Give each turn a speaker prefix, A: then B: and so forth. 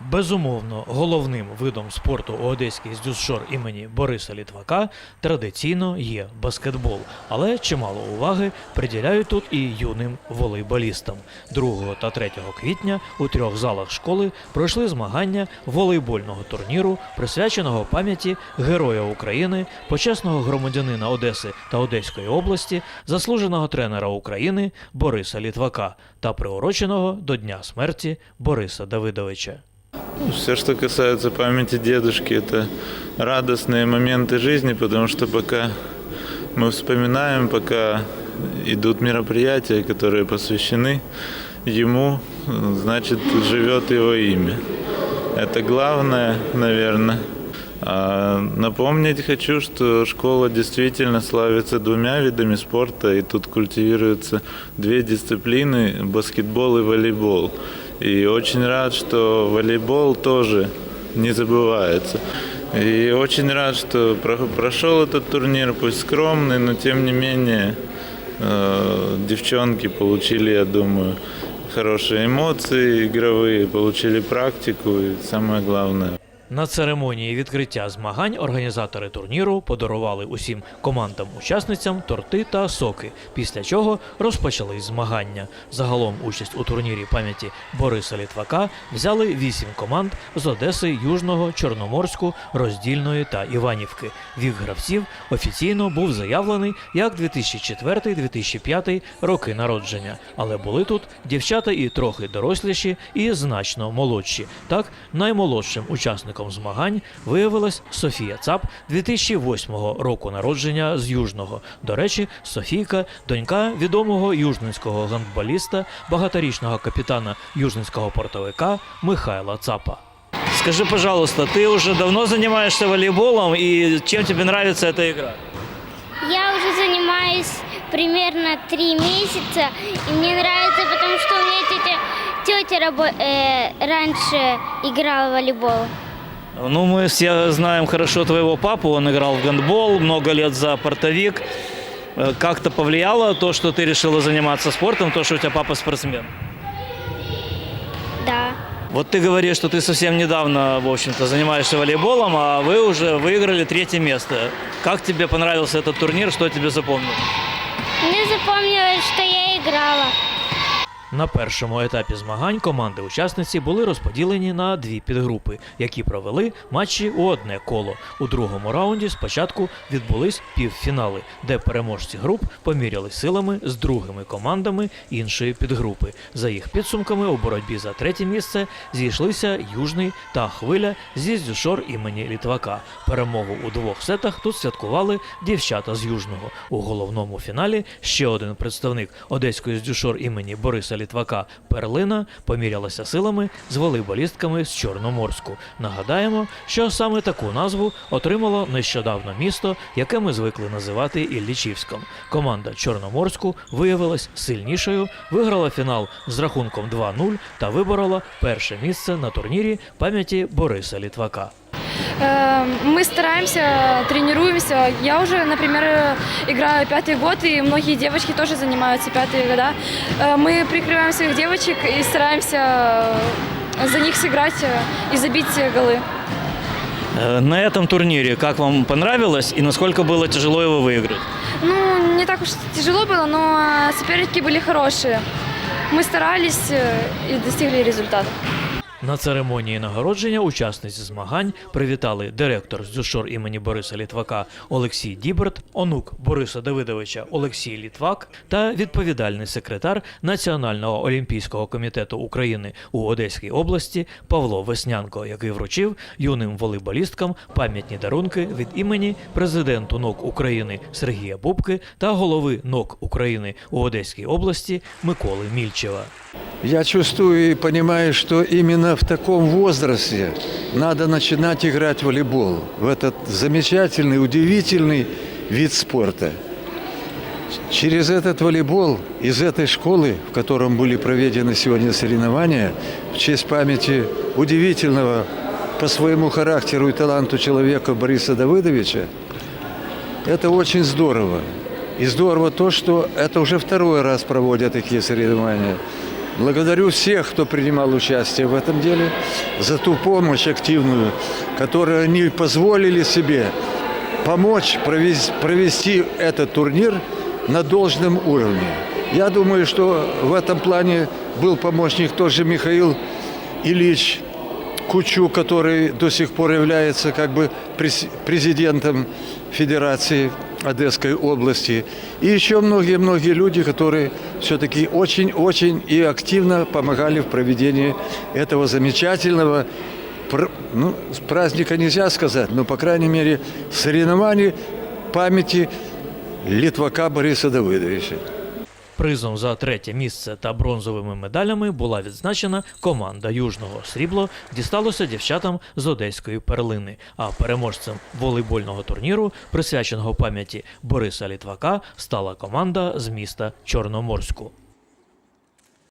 A: Безумовно, головним видом спорту у одеський здюсшор імені Бориса Літвака традиційно є баскетбол, але чимало уваги приділяють тут і юним волейболістам. 2 та 3 квітня у трьох залах школи пройшли змагання волейбольного турніру, присвяченого пам'яті Героя України, почесного громадянина Одеси та Одеської області, заслуженого тренера України Бориса Літвака та приуроченого до Дня смерті Бориса Давидовича.
B: Все, что касается памяти дедушки, это радостные моменты жизни, потому что пока мы вспоминаем, пока идут мероприятия, которые посвящены ему, значит, живет его имя. Это главное, наверное. А напомнить хочу, что школа действительно славится двумя видами спорта, и тут культивируются две дисциплины – баскетбол и волейбол. И очень рад, что волейбол тоже не забывается. И очень рад, что про- прошел этот турнир, пусть скромный, но тем не менее э, девчонки получили, я думаю, хорошие эмоции игровые, получили практику и самое главное
A: На церемонії відкриття змагань організатори турніру подарували усім командам-учасницям торти та соки, після чого розпочались змагання. Загалом участь у турнірі пам'яті Бориса Літвака взяли вісім команд з Одеси, Южного, Чорноморську, Роздільної та Іванівки. Вік гравців офіційно був заявлений як 2004-2005 роки народження, але були тут дівчата і трохи доросліші, і значно молодші. Так, наймолодшим учасником змагань виявилась Софія Цап 2008 року народження з Южного. До речі, Софійка донька відомого южненського гандболіста, багаторічного капітана южненського портовика Михайла Цапа. Скажи, пожалуйста, ты уже давно занимаешься волейболом и чем тебе нравится эта игра?
C: Я уже занимаюсь примерно три месяца, и мне нравится, потому что у меня тетя, тетя рабо- э, раньше играла в волейбол.
A: Ну, мы все знаем хорошо твоего папу, он играл в гандбол много лет за портовик. Э, Как-то повлияло то, что ты решила заниматься спортом, то, что у тебя папа спортсмен?
C: Да.
A: Вот ты говоришь, что ты совсем недавно, в общем-то, занимаешься волейболом, а вы уже выиграли третье место. Как тебе понравился этот турнир, что тебе запомнилось?
C: Мне запомнилось, что я играла.
A: На першому етапі змагань команди-учасниці були розподілені на дві підгрупи, які провели матчі у одне коло. У другому раунді спочатку відбулись півфінали, де переможці груп поміряли силами з другими командами іншої підгрупи. За їх підсумками у боротьбі за третє місце зійшлися Южний та Хвиля зі Здюшор імені Літвака. Перемогу у двох сетах тут святкували дівчата з Южного. У головному фіналі ще один представник одеської Здюшор імені Бориса Літвака Перлина помірялася силами з волейболістками з Чорноморську. Нагадаємо, що саме таку назву отримало нещодавно місто, яке ми звикли називати Іллічівськом. Команда Чорноморську виявилась сильнішою, виграла фінал з рахунком 2-0 та виборола перше місце на турнірі пам'яті Бориса Літвака.
D: Э, Мы стараемся, тренируемся. Я уже, например, э, играю пятый год, и многие девочки тоже занимаются пятые года. Э, Мы прикрываем своих девочек и стараемся э, за них сыграть э, и забить э, голы.
A: Э, На этом турнире как вам понравилось и насколько было тяжело его выиграть?
D: Ну, не так уж тяжело было, но э, соперники были хорошие. Мы старались э, и достигли результата.
A: На церемонії нагородження учасниць змагань привітали директор з Дзюшор імені Бориса Літвака Олексій Діберт, онук Бориса Давидовича Олексій Літвак та відповідальний секретар Національного олімпійського комітету України у Одеській області Павло Веснянко, який вручив юним волейболісткам пам'ятні дарунки від імені президенту НОК України Сергія Бубки та голови НОК України у Одеській області Миколи Мільчева.
E: Я чувствую и понимаю, что именно в таком возрасте надо начинать играть в волейбол, в этот замечательный, удивительный вид спорта. Через этот волейбол из этой школы, в котором были проведены сегодня соревнования, в честь памяти удивительного по своему характеру и таланту человека Бориса Давыдовича, это очень здорово. И здорово то, что это уже второй раз проводят такие соревнования. Благодарю всех, кто принимал участие в этом деле, за ту помощь активную, которую они позволили себе помочь провес- провести этот турнир на должном уровне. Я думаю, что в этом плане был помощник тоже Михаил Ильич Кучу, который до сих пор является как бы прес- президентом Федерации Одесской области. И еще многие-многие люди, которые все-таки очень-очень и активно помогали в проведении этого замечательного ну, праздника нельзя сказать, но, по крайней мере, соревнований памяти Литвака Бориса Давидовича.
A: Призом за третє місце та бронзовими медалями була відзначена команда Южного срібло дісталося дівчатам з одеської перлини. А переможцем волейбольного турніру, присвяченого пам'яті Бориса Літвака, стала команда з міста Чорноморську.